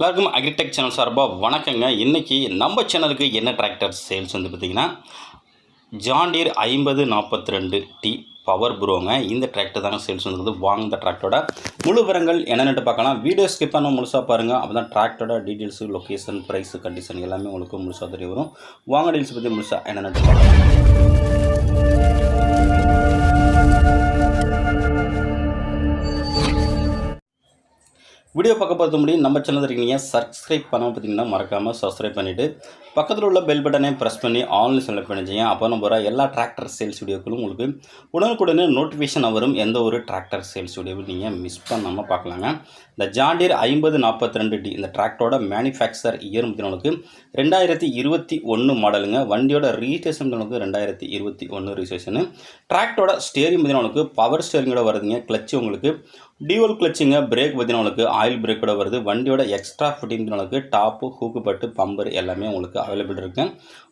எல்லாருக்கும் agritech channel சார்பாக வணக்கங்க. இன்றைக்கி நம்ம சேனலுக்கு என்ன டிராக்டர் சேல்ஸ் வந்து பார்த்திங்கன்னா ஜாண்டீர் ஐம்பது நாற்பத்தி ரெண்டு டி பவர் ப்ரோங்க இந்த டிராக்டர் தாங்க சேல்ஸ் வந்துருக்குது வாங்க இந்த டிராக்டரோட முழு விவரங்கள் என்னென்னு பார்க்கலாம். வீடியோ ஸ்கிப் பண்ண முழுசாக பாருங்கள் அப்போ தான் டிராக்டரோட டீட்டெயில்ஸு லொக்கேஷன் ப்ரைஸு கண்டிஷன் எல்லாமே உங்களுக்கு முழுசாக தெரிய வரும். வாங்க டீல்ஸ் பற்றி முழுசாக என்னென்னு பார்க்கலாம். வீடியோ பார்க்க பார்த்து முடியும் நம்ம சேனல் இருக்கீங்க சப்ஸ்கிரைப் பண்ணாமல் பார்த்தீங்கன்னா மறக்காமல் சப்ஸ்கிரைப் பண்ணிவிட்டு பக்கத்தில் உள்ள பெல் பட்டனை ப்ரெஸ் பண்ணி ஆன்லைன் செலக்ட் பண்ணிச்சிங்க அப்போ நம்ம வர எல்லா டிராக்டர் சேல்ஸ் வீடியோக்களும் உங்களுக்கு உடனுக்குடனே நோட்டிஃபிகேஷன் வரும். எந்த ஒரு டிராக்டர் சேல்ஸ் வீடியோவும் நீங்கள் மிஸ் பண்ணாமல் பார்க்கலாங்க. இந்த ஜாண்டியர் ஐம்பது நாற்பத்தி ரெண்டு டி இந்த டிராக்டரோட மேனுஃபேக்சர் இயர் உங்களுக்கு ரெண்டாயிரத்தி இருபத்தி ஒன்று மாடலுங்க வண்டியோட ரீசேஷன் உங்களுக்கு ரெண்டாயிரத்தி இருபத்தி ஒன்று ரீசேஷனு டிராக்டரோட ஸ்டேரிங் பார்த்தீங்கன்னா பவர் ஸ்டேரிங்கோட வருதுங்க. கிளச்சு உங்களுக்கு டியூவல் கிளச்சிங்க பிரேக் பார்த்தீங்கன்னா உங்களுக்கு ஆயில் பிரேக்கோட வருது. வண்டியோட எக்ஸ்ட்ரா ஃபிட்டிங் உங்களுக்கு டாப்பு ஹூக்கு பட்டு பம்பர் எல்லாமே உங்களுக்கு அவைலபிள் இருக்கு.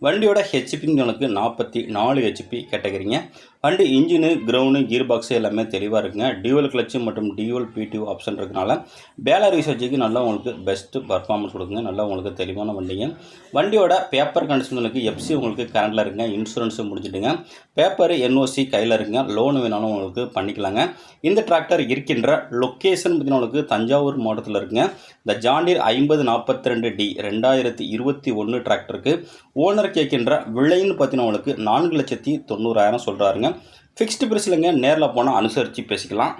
வண்டியோட ஹெச்பின்னு உங்களுக்கு நாற்பத்தி நாலு ஹெச்பி கேட்டகரிங்க. வண்டி இன்ஜினு கிரவுண்டு கீர் பாக்ஸு எல்லாமே தெளிவாக இருக்குங்க. டியூவல் கிளச்சு மற்றும் டியூவல் பிடிஓ ஆப்ஷன் இருக்கனால பேலர் ரிசர்ச்சுக்கு நல்லா உங்களுக்கு பெஸ்ட்டு பர்ஃபார்மன்ஸ் கொடுக்குங்க. நல்லா உங்களுக்கு தெளிவான வண்டிங்க. வண்டியோட பேப்பர் கண்டிஷன் உங்களுக்கு எஃப்சி உங்களுக்கு கரண்டில் இருக்குங்க. இன்சூரன்ஸும் முடிஞ்சிட்டுங்க. பேப்பர் என்ஓசி கையில் இருக்குங்க. லோன் வேணாலும் உங்களுக்கு பண்ணிக்கலாங்க. இந்த டிராக்டர் இருக்கின்ற லொக்கேஷன் பார்த்தீங்கன்னா உங்களுக்கு தஞ்சாவூர் மாவட்டத்தில் இருக்குங்க. இந்த ஜாண்டீர் ஐம்பது நாற்பத்தி ரெண்டு டி ரெண்டாயிரத்தி இருபத்தி ஒன்று டிராக்டருக்கு ஓனர் கேட்கின்ற விலைன்னு பார்த்தீங்கன்னா உங்களுக்கு நான்கு லட்சத்தி தொண்ணூறாயிரம் சொல்கிறாருங்க ஃபிக்ஸ்டு பிரைஸ்லங்க நேரில் போனால் அனுசரித்து பேசிக்கலாம்.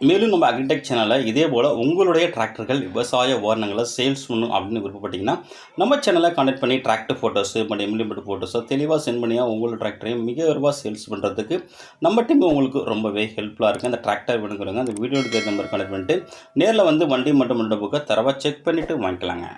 மேலும் நம்ம அக்ரிடெக் சேனலில் இதே போல் உங்களுடைய டிராக்டர்கள் விவசாய உபகரணங்களை சேல்ஸ் பண்ணணும் அப்படின்னு விருப்பப்பட்டீங்கன்னா நம்ம சேனலை கான்டெக்ட் பண்ணி டிராக்டர் ஃபோட்டோஸு மற்றும் இம்ப்ளிமெண்ட் ஃபோட்டோஸோ தெளிவாக சென்ட் பண்ணியா உங்களோட டிராக்டரையும் மிக விரைவாக சேல்ஸ் பண்ணுறதுக்கு நம்ம டீம் உங்களுக்கு ரொம்பவே ஹெல்ப்ஃபுல்லாக இருக்குது அந்த டிராக்டர் வேணுங்கிறவங்க அந்த வீடியோ எடுக்கிற நம்பர் கனெக்ட் பண்ணிட்டு நேரில் வந்து வண்டி மட்டும் மட்டும் புக்கை தரவாக செக் பண்ணிவிட்டு வாங்கிக்கலாங்க.